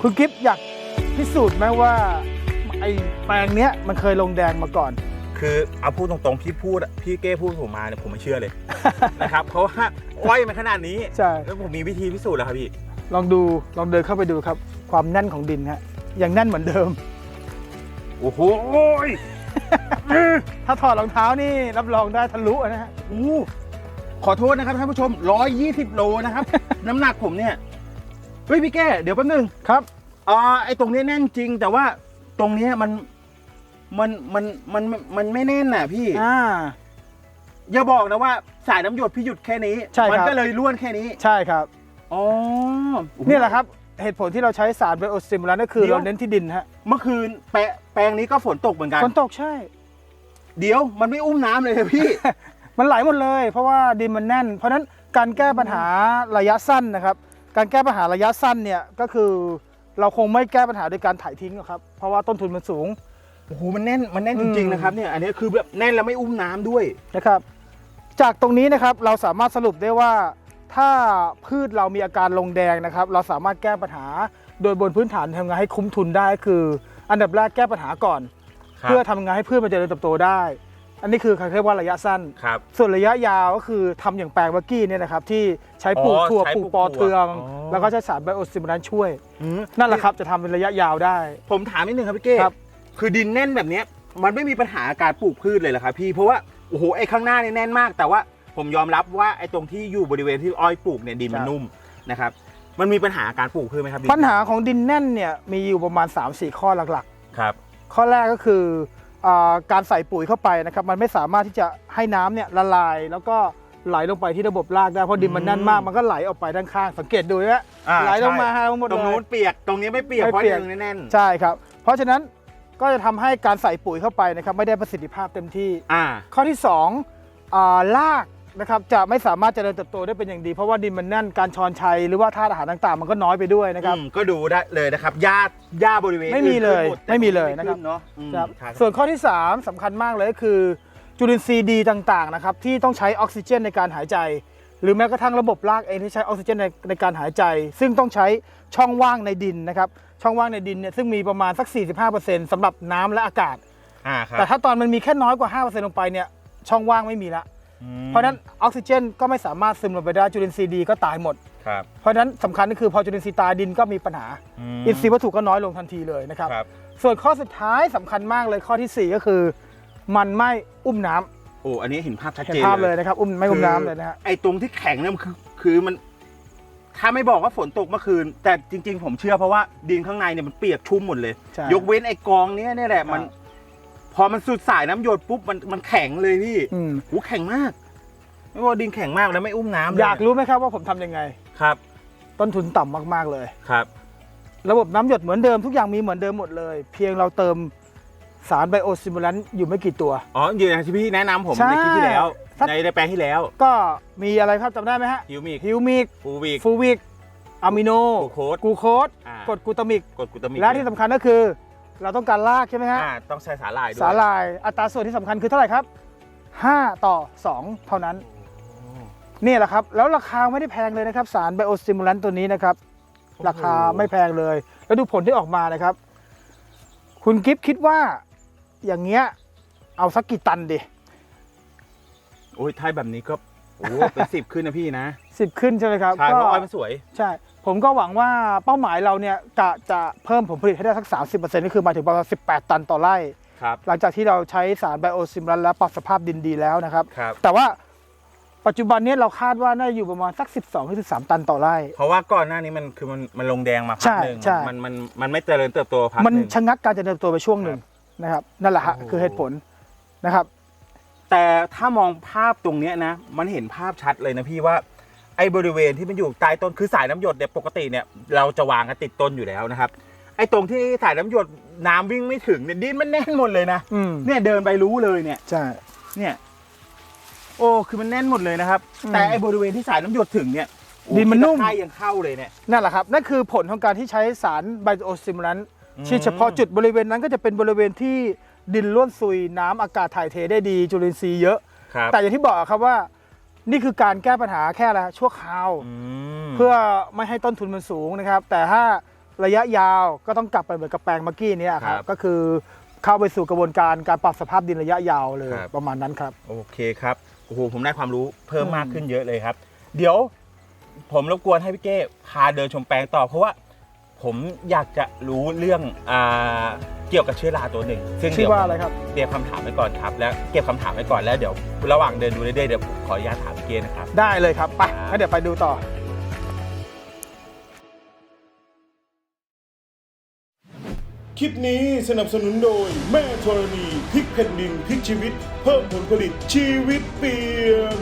คุณกิฟต์อยากพิสูจน์ไหมว่าไอ้แปลงเนี้ยมันเคยลงแดงมาก่อน คือเอาพูดตรงๆ พี่พูดพี่เก้พูดผมมาเนี่ยผมไม่เชื่อเลย นะครับเพราะว่าอ้อยมันขนาดนี้ใช่ แล้วผมมีวิธีพิสูจน์แล้วครับพี่ลองดูลองเดินเข้าไปดูครับ ความแน่นของดินฮะยังแน่นเหมือนเดิม โอ้โหถ้าถอดรองเท้านี่รับรองได้ทะลุนะฮะโอ้โหขอโทษนะครับท่านผู้ชม 120 โลนะครับ น้ำหนักผมเนี่ย เฮ้ยพี่แก้ เดี๋ยวแป๊บนึงครับ อ่าไอ้ตรงนี้แน่นจริง แต่ว่าตรงเนี้ยมันมันมันมันมันไม่แน่นน่ะพี่ อ่า อย่าบอกนะว่าสายน้ำหยดพี่หยุดแค่นี้ ใช่ครับ มัก็เลยล้วนแค่นี้ ใช่ครับ อ๋อ นี่แหละครับ เหตุผลที่เราใช้สารไบโอสติมูลันก็คือเดี๋ยว เราเน้นที่ดินฮะเมื่อคืนแปะแปลงนี้ก็ฝนตกเหมือนกัน ฝนตกใช่ เดี๋ยวมันไม่อุ้มน้ำเลยนะพี่ มันไหลหมดเลย เพราะว่าดินมันแน่น เพราะฉะนั้นการแก้ปัญหาระยะสั้นนะครับ การแก้ปัญหาระยะสั้นเนี่ยก็คือ เราคงไม่แก้ปัญหาโดยการถ่ายทิ้งหรอกครับ เพราะว่าต้นทุนมันสูง โอ้โหมันแน่นมันแน่นอืจมริงๆนะครับเนี่ยอันนี้คือแบบแน่นแล้วไม่อุ้มน้ำด้วย นะครับ จากตรงนี้นะครับเราสามารถสรุปได้ว่า ถ้าพืชเรามีอาการลงแดงนะครับ เราสามารถแก้ปัญหาโดยบนพื้นฐานทำงานให้คุ้มทุนได้คือ อันดับแรกแก้ปัญหาก่อนเพื่อทำงานให้พืชมันเจริญเติบโตได้ อันนี้คือเขาเรียกว่าระยะสั้น ครับ ส่วนระยะยาวก็คือทำอย่างแปลงเมื่อกี้เนี่ยนะครับที่ใช้ปลูกอ๋อถั่วใช้ปปลูลูกกปอถั่วเทือง อ๋อ แล้วก็ใช้สารไบโอสติมูลันช่วย อืมนั่นแหละครับจะทำเป็นระยะยาวได้ ผมถามนิดนึงครับพี่เก้ครับ คือดินแน่นแบบเนี้ยมันไม่มีปัญหาการปลูกพืชเลยเหรอครับพี่เพราะว่าโอ้โหไอ้ข้างหน้านี่แน่นมาก แต่ว่าผมยอมรับว่าไอ้ตรงที่อยู่บริเวณที่อ้อยปลูกเนี่ยดินมันนุ่มนะครับมันมีปัญหาการปลูกพืชไหมครับดินปัญหาของดินแน่นเนี่ยมีอยู่ประมาณ 3-4 ข้อหลักครับ ๆ ข้อแรกก็คืออา การใส่ปุ๋ยเข้าไปนะครับ มันไม่สามารถที่จะให้น้ำเนี่ยละลาย แล้วก็ไหลลงไปที่ระบบรากได้เพราะดินมันแน่นมากมันก็ไหลออกไปด้านข้าง สังเกตดูนะอ่าไหลลงมาใช่ ทั้งหมดตรงเลนู้ยนเปียกตรงนี้ไม่เปียกไม่เพราะเปียกดินแน่นใช่ครับ เพราะฉะนั้นก็จะทำให้การใส่ปุ๋ยเข้าไปนะครับไม่ได้ประสิทธิภาพเต็มที่อ่า ข้อที่2อ่าราก นะครับจะไม่สามารถเจริญเติบโตได้เป็นอย่างดี เพราะว่าดินมันแน่นการชอนชัยหรือว่าธาตุอาหารต่างๆ มันก็น้อยไปด้วยนะครับอืมก็ดูได้เลยนะครับหญ้าหญ้าบริเวณไม่มีเลยอื่นขึ้นหดแต่ไม่มีเลยขึ้นะครับเนาะอืมครับครับส่วนข้อที่ 3สำคัญมากเลยก็คือจุลินทรีย์ดีต่างๆนะครับที่ต้องใช้ออกซิเจนในการหายใจ หรือแม้กระทั่งระบบรากเองที่ใช้ออกซิเจนในในการหายใจ ซึ่งต้องใช้ช่องว่างในดินนะครับช่องว่างในดินเนี่ยซึ่งมีประมาณสัก 45%สำหรับน้ำและอากาศ อ่าครับแต่ถ้าตอนมันมีแค่น้อยกว่า 5%ลงไปเนี่ยช่องว่างไม่มีละอืม เพราะฉะนั้นออกซิเจนก็ไม่สามารถซึมลงไปได้จุลินทรีย์ดีก็ตายหมด ครับ เพราะฉะนั้นสำคัญก็คือพอจุลินทรีย์ตายดินก็มีปัญหามอินทรีย์วัตถุก็น้อยลงทันทีเลยนะครับ ครับ ส่วนข้อสุดท้ายสำคัญมากเลยข้อทีสี่ 4 ก็คือ มันไม่อุ้มน้ำโอ้ อันนี้เห็นภาพชัดเห็นเจนภาพเลยนะครับ อุ้มไม่อุ้มคือน้ำเลยนะฮะ ไอ้ตรงที่แข็งเนี่ยมันคือ คือมัน ถ้าไม่บอกว่าฝนตกเมื่อคืน แต่จริง ๆ ผมเชื่อเพราะว่าดินข้างในเนี่ยมันเปียกชุ่มหมดเลย ใช่ยกเว้นไอ้กองเนี้ยเนี่ยแหละมันครับ พอมันสุดสายน้ำหยดปุ๊บมันมันแข็งเลยพี่อืม โอ้แข็งมาก ไม่ว่าดินแข็งมากแล้วไม่อุ้มน้ำเลอยากรู้ไหมครับว่าผมทำยังไง ครับ ต้นทุนต่ำมากๆเลย ครับ ระบบน้ำหยดเหมือนเดิมทุกอย่างมีเหมือนเดิมหมดเลย เพียงเราเติมสารไบโอซิมูลันอยู่ไม่กี่ตัว อ๋ออย่างที่พี่แนะนำผมใช่ในคลิปที่แล้วสักในในแปลงที่แล้วก็มีอะไรครับจำได้ไหมฮะฮิวมิกฮิวมิกฟูวิก ฟูวิกอะมิโนกูโคดกูโคสอ่ากรดกลูตามิก กดกูตามิกและที่สำคัญก็คือ เราต้องการลากใช่ไหมฮะอ่าต้องใช้สาหร่ายด้วยสาลายอัตราส่วนที่สำคัญคือเท่าไหร่ครับ 5 ต่อ 2 เท่านั้นโอ้นี่แหละครับ แล้วราคาไม่ได้แพงเลยนะครับ สารไบโอสติมูลันตัวนี้นะครับราคาไม่แพงเลย แล้วดูผลที่ออกมานะครับ คุณกิฟต์คิดว่าอย่างเงี้ยเอาสักกี่ตันดิโอ้ยถ้าแบบนี้ก็โอ้เป็นสิบขึ้นนะพี่นะสิบขึ้นใช่ไหมครับใช่เพราะอ้อยมันสวย ใช่ ผมก็หวังว่าเป้าหมายเราเนี่ยกะจะเพิ่มผลผลิตให้ได้สัก 30%ก็คือหมายถึงประมาณ 18 ตันต่อไร่ ครับหลังจากที่เราใช้สารไบโอซิมรันและปรับสภาพดินดีแล้วนะครับ ครับ แต่ว่าปัจจุบันเนี้เราคาดว่าน่าจะอยู่ประมาณสัก 12ถึง13 ตันต่อไร่ เพราะว่าก่อนหน้านี้มันคือมันมันลงแดงมาพัใช่กหนึ่งใช่ มันมันมันไม่เจริญเติบโตพักมันหนึ่ง ชะงักการเจริญเติบโตไปช่วงหนึ่งนะครับ นั่นแหละฮะโอ้โห คือเหตุผลนะครับ แต่ถ้ามองภาพตรงเนี้ยนะ มันเห็นภาพชัดเลยนะพี่ว่า ไอ้บริเวณที่มันอยู่ใต้ต้นคือสายน้ำหยดเนี่ยปกติเนี่ยเราจะวางกันติดต้นอยู่แล้วนะครับ ไอ้ตรงที่สายน้ำหยดน้ำวิ่งไม่ถึงเนี่ยดินมันแน่นหมดเลยนะอืมเนี่ยเดินไปรู้เลยเนี่ยใช่เนี่ย โอ้คือมันแน่นหมดเลยนะครับอืมแต่ไอ้บริเวณที่สายน้ำหยดถึงเนี่ยโอ้ดินมันนุ่มตะไคร่ยังเข้าเลยเนี่ยนั่นแหละครับนั่นคือผลของการที่ใช้สารไบโอซิมรันอืมที่เฉพาะจุดบริเวณนั้นก็จะเป็นบริเวณที่ดินล้วนซุยน้ำอากาศถ่ายเทได้ดีจุลินทรีย์เยอะครับแต่อย่างที่บอกครับว่า นี่คือการแก้ปัญหาแค่อะไรชั่วคราวอืมเพื่อไม่ให้ต้นทุนมันสูงนะครับ แต่ถ้าระยะยาวก็ต้องกลับไปเหมือนกับแปลงเมื่อกี้เนี้คครัรับบ ก็คือเข้าไปสู่กระบวนการการปรับสภาพดินระยะยาวเลยครับ ประมาณนั้นครับ โอเคครับโอ้โหผมได้ความรู้เพิ่มมากขึ้นเยอะเลยครับ เดี๋ยวผมรบกวนให้พี่เก้พาเดินชมแปลงต่อ เพราะว่าผมอยากจะรู้เรื่องอ่า เกี่ยวกับเชื้อราตัวหนึ่งซึ่งชื่เดี๋อยวว่าอะไรครับ เตรียมคำถามไว้ก่อนครับ แล้วเก็บคำถามไว้ก่อนแล้วเดี๋ยวระหว่างเดินดูเรื่อยๆเดี๋ยวผมขออนุญาตถามพี่เก้นะครับ ได้เลยครับ ไปครับงั้นเดี๋ยวไปดูต่อ คลิปนี้สนับสนุนโดยแม่ธรณีพริกแผ่นดินพริกชีวิต เพิ่มผลผลิตชีวิตเปลี่ยน